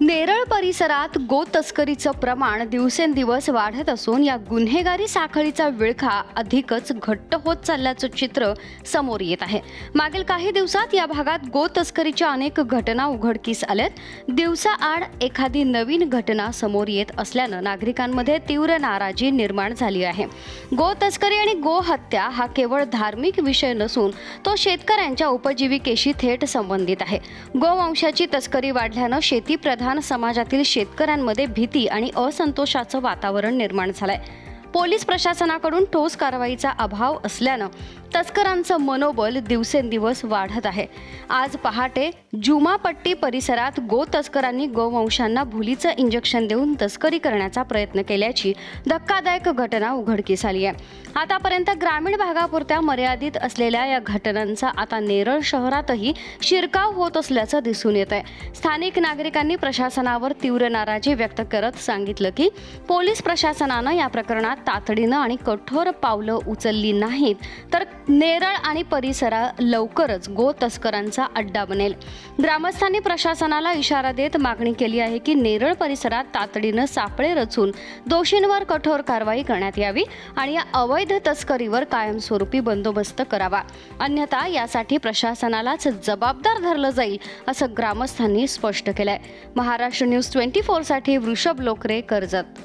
नेरळ परिसरात गो तस्करीचं प्रमाण दिवसेंदिवस वाढत असून या गुन्हेगारी साखळीचा विळखा अधिकच घट्ट होत चालल्याचं चित्र समोर येत आहे. मागील काही दिवसात या भागात गो तस्करीच्या अनेक घटना उघडकीस आल्यात. दिवसाआड एखादी नवीन घटना समोर येत असल्यानं नागरिकांमध्ये तीव्र नाराजी निर्माण झाली आहे. गो तस्करी आणि गो हत्या हा केवळ धार्मिक विषय नसून तो शेतकऱ्यांच्या उपजीविकेशी थेट संबंधित आहे. गोवंशाची तस्करी वाढल्यानं शेतीप्रधान समाज समाजातील शेतकऱ्यांमध्ये भीती आणि असंतोषाचं वातावरण निर्माण झालंय. पोलीस प्रशासनाकडून ठोस कारवाईचा अभाव असल्यानं तस्करांचं मनोबल दिवसेंदिवस वाढत आहे. आज पहाटे जुमापट्टी परिसरात गो तस्करांनी गोवंशांना भुलीचं इंजेक्शन देऊन तस्करी करण्याचा प्रयत्न केल्याची धक्कादायक घटना उघडकीस आली आहे. आतापर्यंत ग्रामीण भागापुरत्या मर्यादित असलेल्या या घटनांचा आता नेरळ शहरातही शिरकाव होत असल्याचं दिसून येत आहे. स्थानिक नागरिकांनी प्रशासनावर तीव्र नाराजी व्यक्त करत सांगितलं की पोलीस प्रशासनानं या प्रकरणात तातडीनं आणि कठोर पावलं उचलली नाहीत तर नेरळ आणि परिसरा लवकरच गो तस्करांचा अड्डा बनेल. ग्रामस्थांनी प्रशासनाला इशारा देत मागणी केली आहे की नेरळ परिसरात तातडीनं सापळे रचून दोषींवर कठोर कारवाई करण्यात यावी आणि या अवैध तस्करीवर कायमस्वरूपी बंदोबस्त करावा. अन्यथा यासाठी प्रशासनालाच जबाबदार धरलं जाईल असं ग्रामस्थांनी स्पष्ट केलंय. महाराष्ट्र न्यूज ट्वेंटी फोरसाठी वृषभ लोकरे कर्जत.